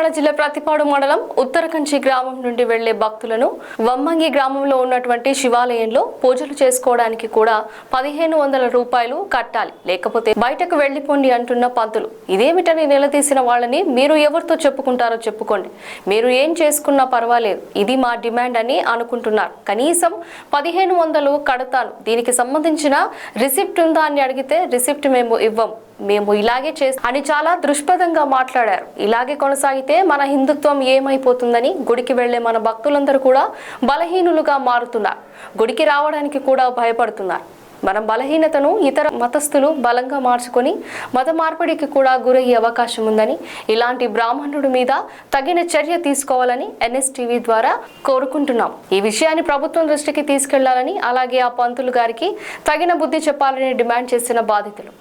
కాకినాడ జిల్లా ప్రతిపాడు మండలం ఉత్తరకంచి గ్రామం నుండి వెళ్ళే భక్తులను వమ్మంగి గ్రామంలో ఉన్నటువంటి శివాలయంలో పూజలు చేసుకోవడానికి కూడా పదిహేను వందల రూపాయలు కట్టాలి. లేకపోతే బయటకు వెళ్ళిపోండి అంటున్న పంతులు. ఇదేమిటని నిలదీసిన వాళ్ళని మీరు ఎవరితో చెప్పుకుంటారో చెప్పుకోండి. మీరు ఏం చేసుకున్నా పర్వాలేదు. ఇది మా డిమాండ్ అని అనుకుంటున్నారు. కనీసం పదిహేను వందలు కడతాను. దీనికి సంబంధించిన రిసిప్ట్ ఉందా అని అడిగితే రిసిప్ట్ మేము ఇవ్వం. మేము ఇలాగే చేస్తాం అని చాలా దృష్పథంగా మాట్లాడారు. ఇలాగే కొనసాగితే మన హిందుత్వం ఏమైపోతుందని గుడికి వెళ్ళే మన భక్తులందరూ కూడా బలహీనులుగా మారుతున్నారు. గుడికి రావడానికి కూడా భయపడుతున్నారు. మన బలహీనతను ఇతర మతస్థులు బలంగా మార్చుకొని మత మార్పిడికి కూడా గురయ్యే అవకాశం ఉందని ఇలాంటి బ్రాహ్మణుడి మీద తగిన చర్య తీసుకోవాలని ఎన్ఎస్టీవీ ద్వారా కోరుకుంటున్నాం. ఈ విషయాన్ని ప్రభుత్వం దృష్టికి తీసుకెళ్ళాలని అలాగే ఆ పంతులు గారికి తగిన బుద్ధి చెప్పాలని డిమాండ్ చేసిన బాధితులు.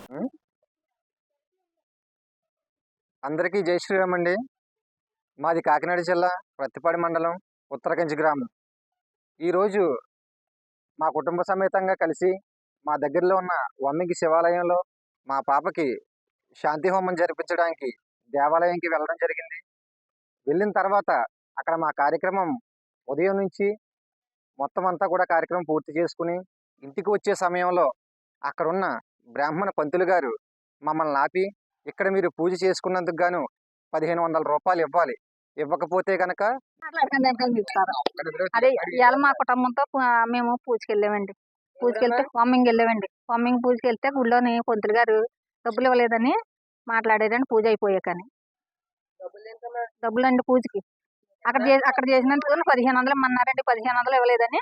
అందరికీ జై శ్రీరామ్ అండి. మాది కాకినాడ జిల్లా ప్రత్తిపాడి మండలం ఉత్తరకంచి గ్రామం. ఈరోజు మా కుటుంబ సమేతంగా కలిసి మా దగ్గరలో ఉన్న వమ్మికి శివాలయంలో మా పాపకి శాంతి హోమం జరిపించడానికి దేవాలయంకి వెళ్ళడం జరిగింది. వెళ్ళిన తర్వాత అక్కడ మా కార్యక్రమం ఉదయం నుంచి మొత్తం అంతా కూడా కార్యక్రమం పూర్తి చేసుకుని ఇంటికి వచ్చే సమయంలో అక్కడున్న బ్రాహ్మణ పంతులు గారు మమ్మల్ని ఆపి ఇక్కడ మీరు పూజ చేసుకున్నందుకు గాను పదిహేను వందల రూపాయలు ఇవ్వాలి. ఇవ్వకపోతే చెప్తారు అదే ఇవాళ మా కుటుంబంతో మేము పూజకి వెళ్ళామండి పూజకి వెళ్తే ఫార్మింగ్ వెళ్ళామండి ఫార్మింగ్ పూజకి వెళ్తే గుళ్ళోని పొంతులు గారు డబ్బులు ఇవ్వలేదని మాట్లాడారండి పూజ అయిపోయాకని. డబ్బులు అండి పూజకి. అక్కడ అక్కడ చేసినందుకు పదిహేను వందలు ఇమ్మన్నారండి పదిహేను వందలు ఇవ్వలేదని.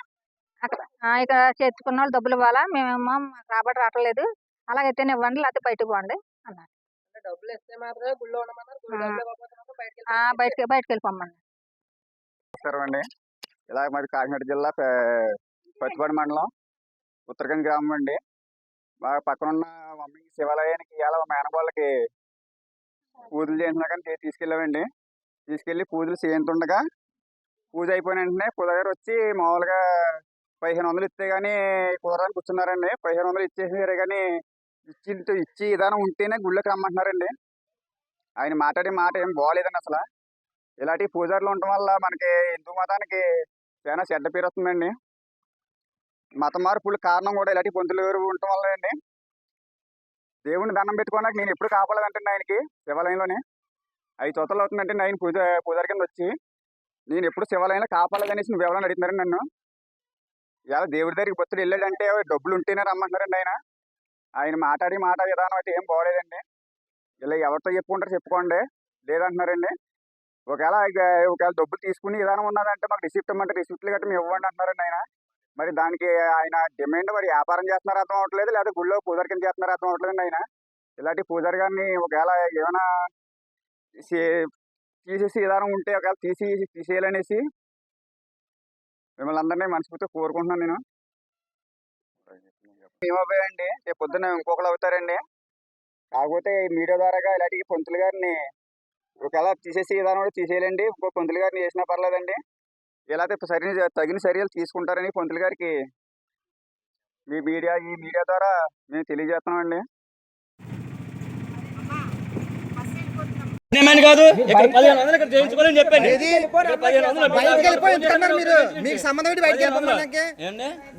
అక్కడ ఆ, ఇక చేర్చుకున్న వాళ్ళు డబ్బులు ఇవ్వాలా? మేమేమో మాకు రాబడి రావట్లేదు. అలాగైతే ఇవ్వండి లేకపోతే బయటకు పోండి అన్నారు. డబ్బులు ఇస్తే మాత్రమే గుళ్ళో ఉండమన్నారు. గుళ్ళో ఆ. డబ్బులు ఇవ్వకపోతే మాత్రం బయటికి ఆ, బయటకి నమస్కారం అండి. ఇలా మాది కాకినాడ జిల్లా పే- పత్తిపాడు మండలం ఉత్తరకంది గ్రామం అండి. మా పక్కన ఉన్న మమ్మీ శివాలయానికి ఇవాళ మా మేనగోళ్ళకి పూజలు చేసినా కానీ తీ- తీసుకెళ్ళామండి. తీసుకెళ్ళి పూజలు చేయింతుండగా పూజ అయిపోయిన వెంటనే పూజ గారు వచ్చి మామూలుగా పదిహేను వందలు ఇస్తే కానీ కుదరని కూర్చున్నారండి. పదిహేను వందలు ఇచ్చేసారు కానీ ఇచ్చి ఇచ్చి విధానం ఉంటేనే గుళ్ళకి రమ్మంటున్నారండి. ఆయన మాట్లాడే మాట ఏం బాగోలేదండి అసలు. ఇలాంటి పూజారులు ఉండటం వల్ల మనకి హిందూ మతానికి చాలా చెడ్డ పేరు వస్తుందండి. మత మార్పులు కారణం కూడా ఇలాంటి పొంతులు ఉండటం వల్ల అండి. దేవుడిని దండం పెట్టుకోవడానికి నేను ఎప్పుడు కాపాడదంటండి ఆయనకి శివాలయంలోనే. ఐదు చోతలు అవుతుందంటే ఆయన పూజ పూజారి కింద వచ్చి. నేను ఎప్పుడు శివాలయంలో కాపాడదనేసి నువ్వు ఎవరైనా అడుగుతున్నారండి నన్ను? ఇలా దేవుడి దగ్గరికి భక్తుడు వెళ్ళాడంటే డబ్బులు ఉంటేనే రమ్మంటున్నారండి ఆయన. ఆయన మాట్లాడి మాట విధానం అయితే ఏం బాగోలేదండి. ఇలా ఎవరితో చెప్పుకుంటారో చెప్పుకోండి. లేదంటున్నారండి. ఒకవేళ ఒకవేళ డబ్బులు తీసుకుని విధానం ఉన్నదంటే మాకు రిసిప్ట్ ఇమ్మంటే రిసిప్ట్లు గట్టి మేము ఇవ్వండి అంటున్నారండి ఆయన. మరి దానికి ఆయన డిమాండ్ మరి వ్యాపారం చేస్తున్నారు అర్థం అవ్వట్లేదు. లేదా గుళ్ళో పూజారి కింద చేస్తున్నారు అర్థం అవ్వట్లేదండి ఆయన. ఇలాంటి పూజారి గారిని ఒకవేళ ఏమైనా తీసే- తీసేసి విధానం ఉంటే ఒకవేళ తీసి తీసేయాలనేసి మిమ్మల్ని అందరినీ మనస్ఫూర్తిగా కోరుకుంటున్నాను నేను. ఏమవుతాయండి రేపు పొద్దున్న ఇంకొకరు అవుతారండి. కాకపోతే ఈ మీడియా ద్వారాగా ఇలాంటి పంతులు గారిని ఒకవేళ తీసేసి విధానం కూడా తీసేయాలండి. ఇంకో పంతులు గారిని చేసినా పర్లేదండి. ఇలా అయితే సరైన తగిన చర్యలు తీసుకుంటారని పంతులు గారికి మీ మీడియా ఈ మీడియా ద్వారా మేము తెలియజేస్తున్నామండి. డిమాండ్ కాదు ఇక్కడ పదిహేను వందలు ఇక్కడ చేయించుకోవాలని చెప్పండి ఏది? ఇక్కడ పదిహేను వందలు బయటికి వెళ్ళిపోయి ఎందుకన్నారు మీరు మీకు సంబంధం ఏంటి బయటికి వెళ్ళిపోమన్నాకే?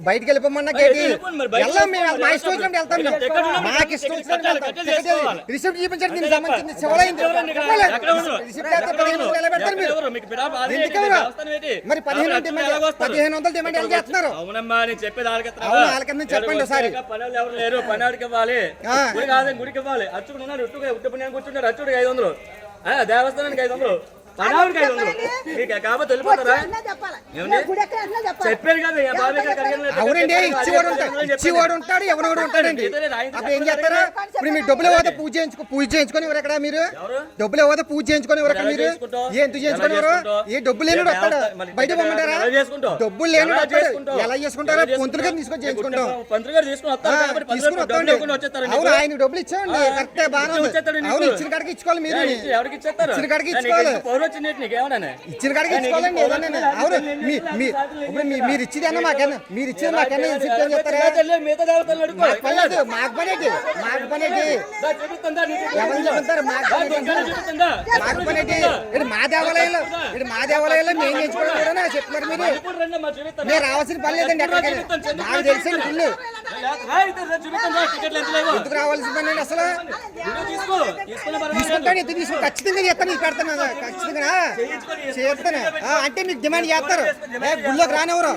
బయటికి వెళ్ళిపోమన్నాక వెళ్ళాం మేము. మా ఇష్టం వచ్చినప్పుడు వెళ్తాం మేము. మాకు ఇష్టం వచ్చినప్పుడు. రిసిప్ట్ చూపించండి దీనికి? రిసిప్ట్ పదిహేను? వందలు ఎలా పెడతారు మీరు? ఎందుకు? మరి పదిహేను? పదిహేను వందలు డిమాండ్ ఎలా చేస్తున్నారు అవునమ్మా నేను చెప్పేది చెప్పండి ఒకసారి. పని ఎవరు లేరు పని ఇవ్వాలి. గుడి గుడికి ఇవ్వాలి అచ్చుడు ఉన్నాడు ఉట్టుగా ఉట్టు కూర్చున్నాడు అచ్చుడికి ఐదు వందలు ఆ, దేవస్థానానికి ఐదు కాబట్టి వెళ్ళిపోతారా? చెప్పారు కదా అవునండి ఇచ్చివాడు ఉంటాడు ఇచ్చివాడు ఉంటాడు ఉంటాడండి. అప్పుడు ఏం చేస్తారా? ఇప్పుడు మీరు డబ్బులు ఇవ్వదా పూజ చేయించుకో పూజ చేయించుకొని ఎవరు ఎక్కడ మీరు? ఎవరు? డబ్బులు ఇవ్వదా పూజ చేయించుకొని ఎవరు మీరు? ఏ ఎందుకు చేసుకుని ఎలా ఎవరు చేసుకుంటావు? ఏ డబ్బులు లేని వస్తాడు. బయట పొమ్మంటారా? డబ్బులు లేని ఎలా చేసుకుంటారా? పొంతులు గారు తీసుకొని వస్తాండి వచ్చేస్తారు అవును. ఆయన డబ్బులు ఇచ్చామండి కరెక్టే బాగా. అవును ఇచ్చిన కాడికి ఇచ్చుకోవాలి మీరు. ఇచ్చిన కాడికి ఇచ్చుకోవాలి. వచ్చింది నీకు ఏమన్నా ఇచ్చిన కాడికి ఇచ్చుకోవాలండి ఏదన్నా అవును మీ మీ ఇప్పుడు మీ- మీరు ఇచ్చేది అన్న మాకన్నా మీరు ఇచ్చేది మాకన్నా ఏం చెప్తాను చెప్తారా మిగతా దేవతలను అడుగు మాకు పని లేదు మాకు పని ఏంటి మాకు పని ఏంటి దా, చూపిస్తుందా నీకు? ఎవరు చెప్తారు మాకు దా, పని ఏంటి దొంగని చూపిస్తుందా? మాకు పని ఏంటి ఇది మా దేవాలయంలో ఇది మా దేవాలయంలో మేము చేయించుకోవడం చెప్తున్నారు మీరు. మీరు రావాల్సిన పని లేదండి ఎక్కడికైనా నాకు ఎందుకు రావాల్సిన పని అండి అసలు? తీసుకుంటాను ఎందుకు ఖచ్చితంగా ఇది పెడతాను ఖచ్చితంగా. ఆ, అంటే మీకు డిమాండ్ చేస్తారు. గుళ్ళోకి రానివ్వరు.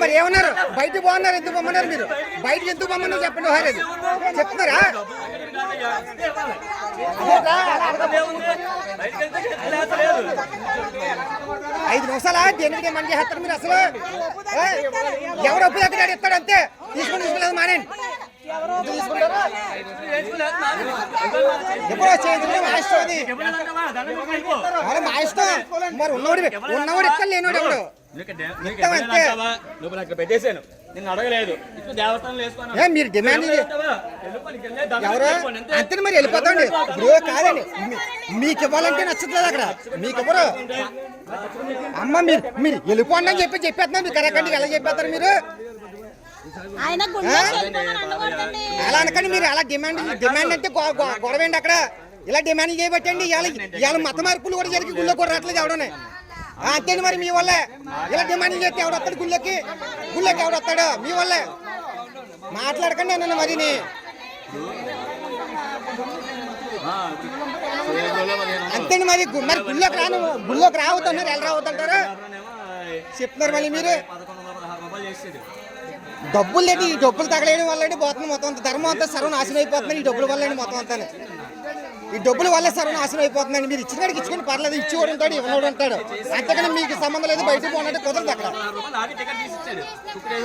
మరి ఏమన్నారు? బయట బాగున్నారు ఎందుకు పొమ్మన్నారు మీరు? బయట ఎందుకు పొమ్మన్నారు చెప్పండి చెప్తున్నారా? ఐదు నిమిషాలా దేనికి డిమాండ్ చేస్తారు మీరు అసలు? ఎవరు ఒప్పు దగ్గర ఇస్తాడు అంతే. తీసుకుని తీసుకులేదు తీసుకుంటారు ఎప్పుడో చేయించడం మా ఇష్టం మా ఇష్టం. మరి ఉన్నవాడు ఉన్నవాడు ఇస్తాడు లేనివాడు ఎవడు? నువ్వు పెట్టేశాను. నిన్ను అడగలేదు. ఇప్పుడు మీరు డిమాండ్ ఎవరు? అంతే. మరి? వెళ్ళిపోతాండి ఇప్పుడు కాదండి. మీకు ఇవ్వాలంటే నచ్చట్లేదు అక్కడ. మీకు ఎవరు అమ్మ మీరు మీరు వెళ్ళిపోండి అని చెప్పి చెప్పేస్తున్నారు. మీరు కరెక్ట్ ఎలా చెప్పేస్తారు మీరు. అలా అనకండి మీరు. అలా డిమాండ్ డిమాండ్ అంటే గొడవ ఏంటి అక్కడ? ఇలా డిమాండ్ చేయబట్టండి. ఇవాళ ఇవాళ మత మార్పులు కూడా జరిగి గుళ్ళో కూడా రావట్లేదు ఎవడనే. అంతేండి మరి మీ వల్లే. ఇలా డిమాండ్ చేస్తే ఎవడు వస్తాడు గుళ్ళోకి? గుళ్ళోకి ఎవడు వస్తాడు? మీ వల్లే. మాట్లాడకండి అన్న మరిని. అంతేండి మరి మరి గుళ్ళోకి రాను గుళ్ళోకి రావద్దన్నారు ఎలా రావద్దంటారు? చెప్తున్నారు మళ్ళీ మీరు. డబ్బులు లేని ఈ డబ్బులు తగలేయడం వల్ల పోతుంది మొత్తం అంత. ధర్మం అంతా సర్వనాశనం అయిపోతుంది ఈ డబ్బుల వల్ల మొత్తం అంతా ఈ డబ్బుల వల్లే నాశనం అయిపోతుందండి. మీరు ఇచ్చిన కాడికి ఇచ్చుకొని పర్లేదు ఇచ్చేవాడు ఉంటాడు ఇవ్వనోడు ఉంటాడు. అంతకన్నా మీకు సంబంధం లేదు బయటకు పోనంటే కుదరదు అక్కడ.